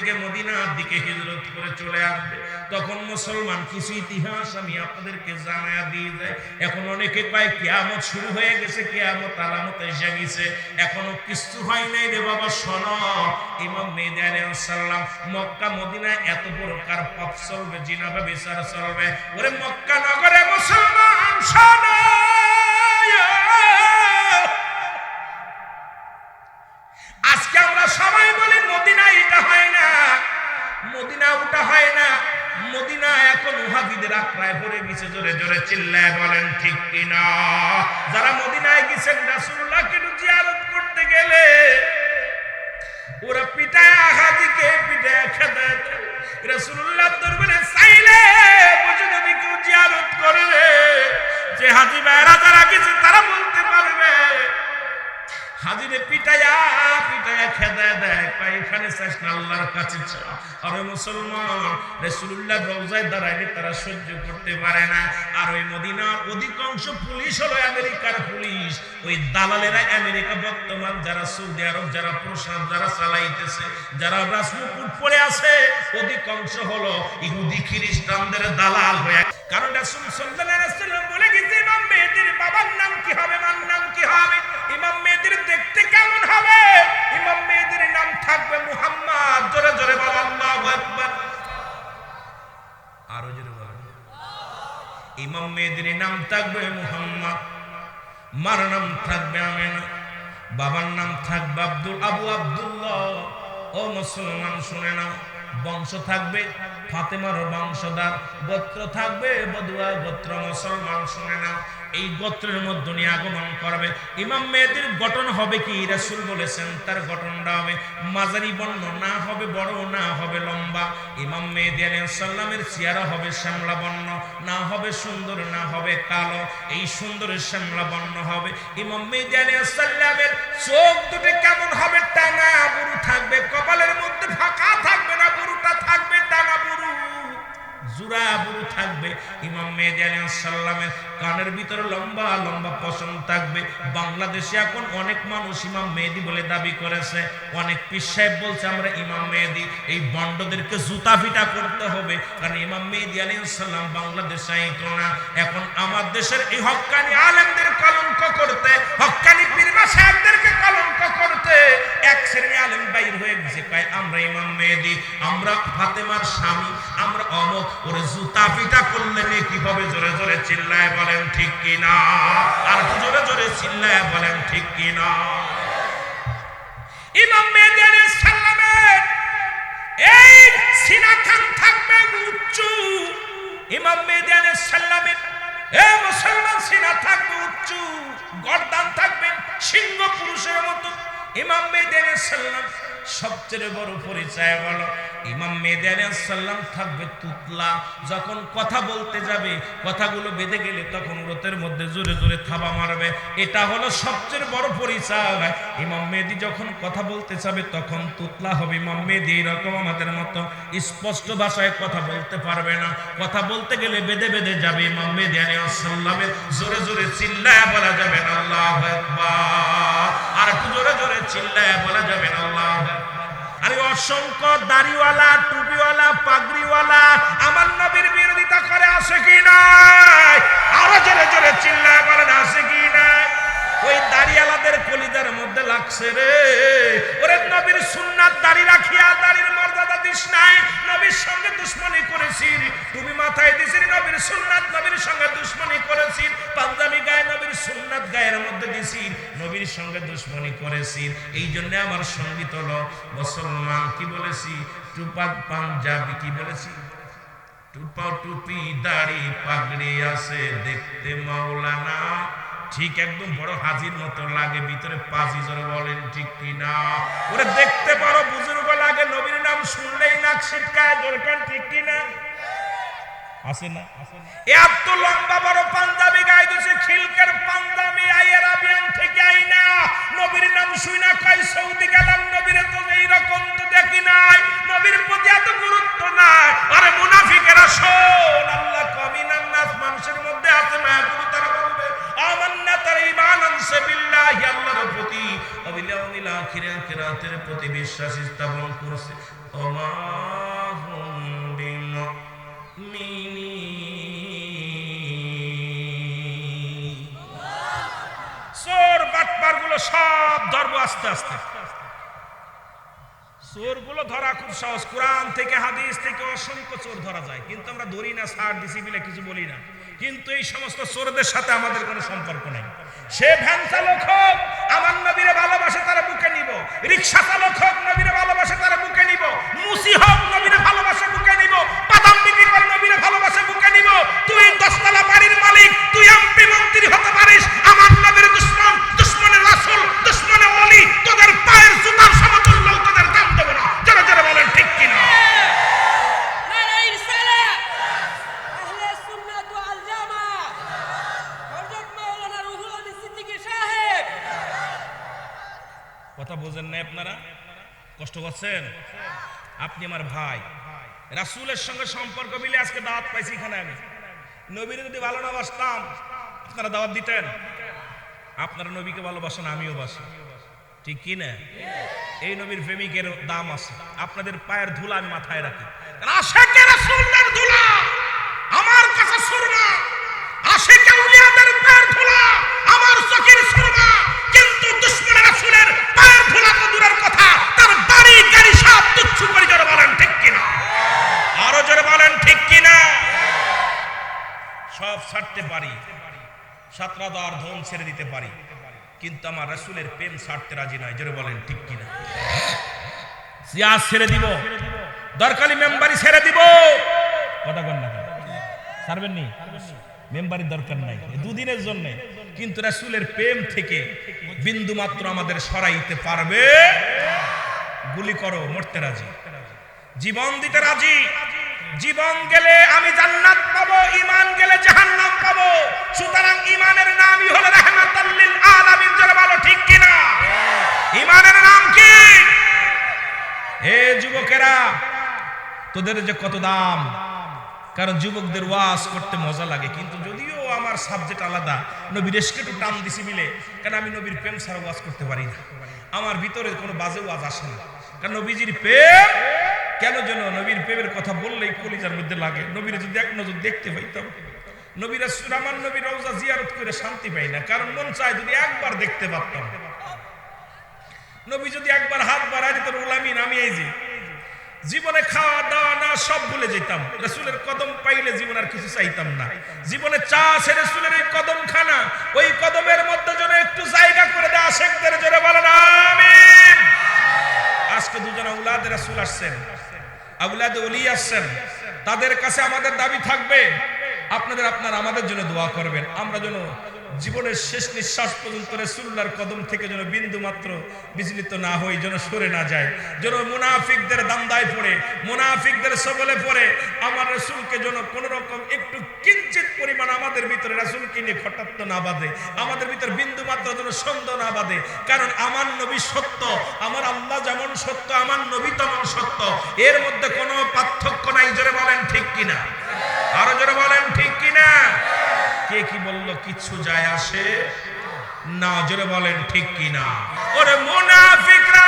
থেকে মদিনার দিকে হিজরত করে চলে আসবে। তখন মুসলমান কিছু ইতিহাস আমি আপনাদেরকে জানায়া দিয়ে যাই। এখন অনেকে কয়, কিয়ামত শুরু হয়ে গেছে, কিয়ামত আলামত এসে গেছে এখনও কিছু হয় নাই রে বাবা, শোনো। ইমাম মেহেদি আলাইহিস সালাম মক্কা মদিনা এত প্রকার পাপ চলবে, জিনাবে বিচার চলবে? ওরে মক্কা নগরে মুসলমান, শোনো। আক্রায় পড়ে গেছে, জোরে জোরে চিল্লায় বলেন, ঠিক কিনা? যারা মদিনায় গেছেন, রাসূলুল্লাহকে জিয়ারত করতে গেলে, ওরা পিটায় হাজিকে পিটায় খেদায় রাসূলুল্লাহ দরবারে চাইলে বুঝে যদি কেউ জিয়ারত করে যে হাজি বাইরা যারা গেছে, তারা বলতে হাজিরে পিটায়া পিটায়া খেদায় দেয় কয় এখানে চাস না, আল্লাহর কাছে চা। আর ওই মুসলমান রসুল্লাহ রোজায় দাঁড়াইলে তারা সহ্য করতে পারে না আর ওই মদিনার অধিকাংশ পুলিশ হলো আমেরিকার পুলিশ ওই দালালেরা আমেরিকা বর্তমান যারা সৌদি আরব, যারা প্রশান্ত, যারা চালাইতেছে, যারা রাজমুকুট পড়ে আছে, অধিকাংশ হলো ইহুদি খ্রিস্টানদের দালাল হয়ে কারণ রাসূল সাল্লাল্লাহু আলাইহি ওয়াসাল্লাম মেহেদির বাবার নাম কি হবে, মার নাম কি হবে? ইমাম মেহেদির দেখতে কেমন হবে? ইমাম মেহেদির নাম থাকবে মুহাম্মদ। জোরে জোরে বল, আল্লাহু আরও জোরে ইমাম মেহেদির নাম থাকবে মুহাম্মদ। মার নাম থাকবে আমেনা। বাবার নাম থাকবে আব্দুল আবু আব্দুল্লাহ। ও মুসলমান, শুনে নাও। বংশ থাকবে, ফাতেমার বংশধর, গোত্র থাকবে বদুয়া গোত্র, মুসলমান শুনে নাও এই গোত্রের মধ্যে নিয়ে আগমন করবে। ইমাম মেয়েদের গঠন হবে কি? রাসূল বলেছেন, তার গঠনটা হবে মাঝারি বর্ণ, না হবে বড়, না হবে লম্বা। ইমাম মেহেদি আলাইহিস সালামের চেহারা হবে শ্যামলা বর্ণ, না হবে সুন্দর, না হবে কালো। এই সুন্দর শ্যামলা বর্ণ হবে। ইমাম মেহেদি আলাইহিস চোখ দুটো কেমন হবে? টানা বুরু থাকবে, কপালের মধ্যে ফাঁকা থাকবে জুরা বুরু থাকবে। ইমাম মেহেদি আলাইহিস সালামের কানের ভিতরে লম্বা লম্বা পশম থাকবে। বাংলাদেশে এখন অনেক মানুষ ইমাম মেহেদি বলে দাবি করেছে। অনেক পীর সাহেব বলছে, আমরা ইমাম মেহেদি। এই বন্ডদেরকে জুতা ফিটা করতে হবে। কারণ ইমাম মেহেদি আলাইহিস সালাম বাংলাদেশে আইতো না। এখন আমার দেশের এই হক্কানি আলেমদের কলঙ্ক করতে হক্কানি পীরমা সাহেবদেরকে কলঙ্ক করতে এক শ্রেণি আলেম বাইর হয়ে গেছে। আমরা ইমাম মেহেদি। আমরা ফাতেমার স্বামী। আমরা অমক ওরে জুতা পিটা করলে নে হবে? জোরে জোরে চিল্লায় বলেন, ঠিক কিনা? আর জোরে জোরে চিল্লায় বলেন, ঠিক কিনা? ইমাম মেহেদি আলাইহিস এই সিনা খান থাকবে উচ্চু। ইমাম মেহেদি আলাইহিস এ মুসলমান সিনা থাকবে উচ্চু। গর্দান থাকবে সিংহ পুরুষের মতো। ইমাম মেহেদি সালাম সবচেয়ে বড় পরিচয় বলো ইমাম মেহেদি আলাইহিস সালাম থাকবে তুতলা। যখন কথা বলতে যাবে, কথাগুলো বেঁধে গেলে তখন রোতের মধ্যে জোরে জোরে থাবা মারবে। এটা হলো সবচেয়ে বড় পরিচয়। ইমাম মেহেদি যখন কথা বলতে যাবে, তখন তুতলা হবে। ইমাম মেহেদি এরকম আমাদের মতো স্পষ্ট ভাষায় কথা বলতে পারবে না। কথা বলতে গেলে বেঁধে বেঁধে যাবে ইমাম মেহেদি আলাইহিস সালামের। জোরে জোরে চিল্লায় বলা যাবে না, আল্লাহু আরে অসংখ্য দাড়িওয়ালা, টুপিওয়ালা, পাগড়িওয়ালা, আমার নবীর বিরোধিতা করে আসে কি নাই? আরও জোরে জোরে চিল্লায় বলেন আসে কি নাই? ওই দাড়িওয়ালাদের কলিজার মধ্যে লাগছে রে। ওরে নবীর সুন্নাত দাড়ি রাখিয়া দাড়ির মর্যাদা দিস নাই, নবীর সঙ্গে দুশ্মনী করেছিস তুমি মাথায় দিছিস নবীর সুন্নাত, নবীর সঙ্গে দুশ্মনী করেছিস পাঞ্জাবি গায়ে নবীর সুন্নাত গায়ের মধ্যে দিছি নবীর সঙ্গে দুশ্মনী করেছি এই জন্য আমার সংগীত হলো মুসলমান কি বলেছি? টুপাক পাঞ্জাবি কি বলেছি? টুপা টুপি, দাড়ি পাগড়ি আছে, দেখতে মাওলানা। ঠিক একদম বড় হাজির মতো লাগে, ভিতরে পাঁচি জোরে বলেন, ঠিক কিনা? ওরে দেখতে পারো, বুজুর্গ লাগে, নবীর নাম শুনলেই নাক ছিটকায়, দরকার ঠিক কিনা? আছে না? এত লম্বা বড় পাঞ্জাবি গায়ে দিছে, খিলকের পাঞ্জাবি আইয়ের আবিয়ান থেকে আইনা নবীর নাম শুই না খাই সৌদি গেলাম নবীর তো এই রকম তো দেখি নাই আখিরাতের প্রতি বিশ্বাস স্থাপন করছে। চোর বাটপারগুলো সব ধরবো আস্তে আস্তে। চোরগুলো ধরা খুব সহজ। কোরআন থেকে, হাদিস থেকে অসংখ্য চোর ধরা যায়। কিন্তু আমরা ধরি না সার দিছি বলে কিছু বলি না। কিন্তু এই সমস্ত চোরদের সাথে আমাদের কোনো সম্পর্ক নেই। সে ভ্যান চালক হোক, আমার নবীরে ভালোবাসে তারা বুকে নিব। রিক্সা চালক হোক, নবীরে ভালোবাসে তারা বুকে নিব। মুসি হোক, নবীরে বোঝেন না আপনারা? কষ্ট করছেন? আপনি আমার ভাই। রাসুলের সঙ্গে সম্পর্ক মিলে আজকে দাওয়াত পাইছি এখানে আমি। নবীরে যদি ভালো না বাসতাম, আপনারা দাওয়াত দিতেন। আপনারা নবীকে ভালোবাসেন, আমিও বাসি। ঠিক কি না? এই নবীর প্রেমিকের দাম আছে। আপনাদের পায়ের ধুলা আমি মাথায় রাখি। রাসূলের ধুলা! গাড়ি সব তুচ্ছ করে জোরে বলেন, ঠিক কিনা? আরও জোরে বলেন, ঠিক কিনা? সব ছাড়তে পারি, সাতরা দ্বার ধন ছেড়ে দিতে পারি, কিন্তু আমার প্রেম ছাড়তে রাজি নয়, জোরে বলেন, ঠিক কিনা? সিয়াজ ছেড়ে দিব দরকারি মেম্বারি ছেড়ে দিব। কথা না ছাড়বেন নি? দরকার নাই দুদিনের জন্য। কিন্তু রাসূলের প্রেম থেকে বিন্দু মাত্র আমাদের সরাইতে পারবে গুলি করো, মরতে রাজি। জীবন দিতে রাজি। জীবন গেলে আমি জান্নাত পাবো, ঈমান গেলে জাহান্নাম পাবো। সুতরাং ঈমানের নামই হলো রাহমাতাল লিল আলামিন যারা ভালো ঠিক কিনা? ঈমানের নাম কি? হে যুবকেরা, তোদের যে কত দাম, কারণ যুবকদের ওয়াজ করতে মজা লাগে, কিন্তু যদিও আমার সাবজেক্ট আলাদা। নবীর একটু টান দিছি মিলে কারণ আমি নবীর প্রেম ছাড়া ওয়াজ করতে পারি না? আমার ভিতরে কোনো বাজে ওয়াজ আসে না। কারণ নবীজির প্রেম? কেন যেন নবীর প্রেমের কথা বললেই কলিজার মধ্যে লাগে। নবীর যদি এক নজর দেখতে পাইতাম, নবীর আমার নবীর রওজা জিয়ারত করে শান্তি পাই না। কারণ মন চায় যদি একবার দেখতে পারতাম। নবী যদি একবার হাত বাড়ায় দিতেন উলামিন আমি এই যে জীবনে খাওয়া, দাওয়া না, সব ভুলে যেতাম। রসুলের কদম পাইলে জীবন আর কিছু চাইতাম না। জীবনে চা আছে রসুলের এই কদম খানা ওই কদমের মধ্যে যেন একটু জায়গা করে দেয় আশেকদের জোরে বলেন, আমিন। আজকে দুজন আউলাদ রাসূল আসছেন, আউলাদ ওলি আসছেন। তাদের কাছে আমাদের দাবি থাকবে। আপনাদের, আপনার আমাদের জন্য দোয়া করবেন। আমরা যেন জীবনের শেষ নিঃশ্বাস পর্যন্ত রসুল্লাহর কদম থেকে যেন বিন্দু মাত্র বিচলিত না হই, যেন সরে না যায়, যেন মুনাফিকদের দান্দায় পড়ে, মুনাফিকদের সবলে পড়ে, আমার রসুলকে যেন কোন রকম একটু কিঞ্চিত পরিমাণ আমাদের ভিতরে রাসুলকে নিয়ে খটাত্ম না বাঁধে, আমাদের ভিতরে বিন্দু মাত্র যেন সন্দেহ না বাঁধে, কারণ আমার নবী সত্য, আমার আল্লাহ যেমন সত্য, আমার নবী তেমন সত্য, এর মধ্যে কোনো পার্থক্য নাই, জোরে বলেন ঠিক কিনা? আরও জোরে বলেন ঠিক কিনা? কে কি বলল কিচ্ছু যায় আসে? না জোরে বলেন ঠিক কিনা? ওরে মুনাফিকরা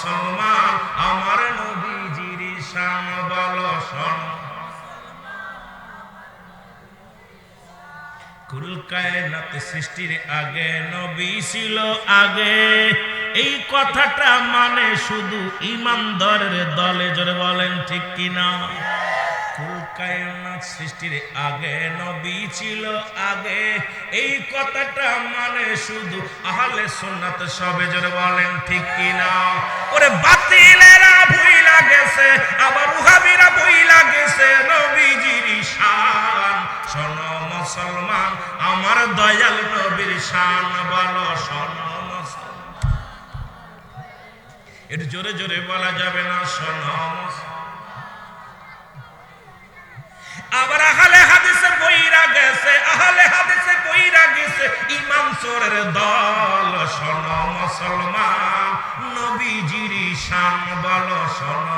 মুসলমান, আমার নবীজির শান বল শোন। কুল কায়নাত সৃষ্টির আগে নবী ছিল আগে। এই কথাটা মানে শুধু ইমানদারের দলে জোরে বলেন ঠিক কিনা? কুল কায়নাত সৃষ্টির আগে নবী ছিল আগে। এই কথাটা মানে শুধু আহলে সুন্নাত সবে জোরে বলেন ঠিক কিনা? ওরে বাতিলেরা ভুইলা গেছে, আবার উহাবিরা ভুইলা গেছে। নবীজির শান, শোনো মুসলমান, আমার দয়াল নবীর শান বলো, শোনো মুসলমান। এর জোরে জোরে বলা যাবে না সনম আবার আহলে হাদিসে বইরা গেছে, আহলে হাদিসে বইরা গেছে। ইমাম চোরের দল, শোন মুসলমান, নবীজির শান বল, শোন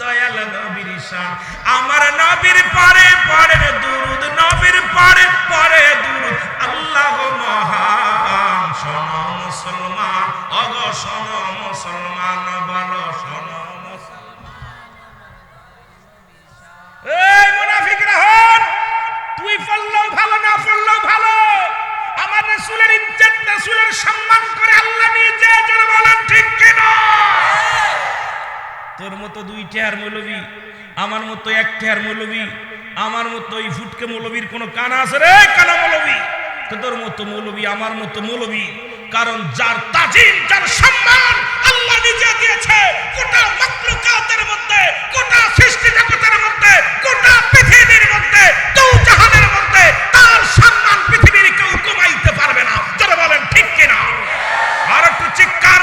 দয়াল নবীর শান। আমার নবীর পরে পরে দুরুদ, নবীর পরে পরে দুরুদ। আল্লাহ মহান, শোন মুসলমান, অগ শোন মুসলমান, বল, শোন টেয়ার মৌলবী, আমার মতো এক টেয়ার মৌলবী, আমার মতো ওই ফুটকে মৌলবীর কোনো কানা আছে রে কানা মৌলবী? তোর মতো মৌলবী, আমার মতো মৌলবী, কারণ যার তাজিম, যার সম্মান আল্লাহ নিজে দিয়েছে, গোটা মখলুকাতের মধ্যে, গোটা সৃষ্টি জগতের মধ্যে, গোটা পৃথিবীর মধ্যে কেউ জাহানের মধ্যে, তার সম্মান পৃথিবীর কেউ কমাইতে পারবে না। যারা বলেন, ঠিক কিনা? আর একটু চিৎকার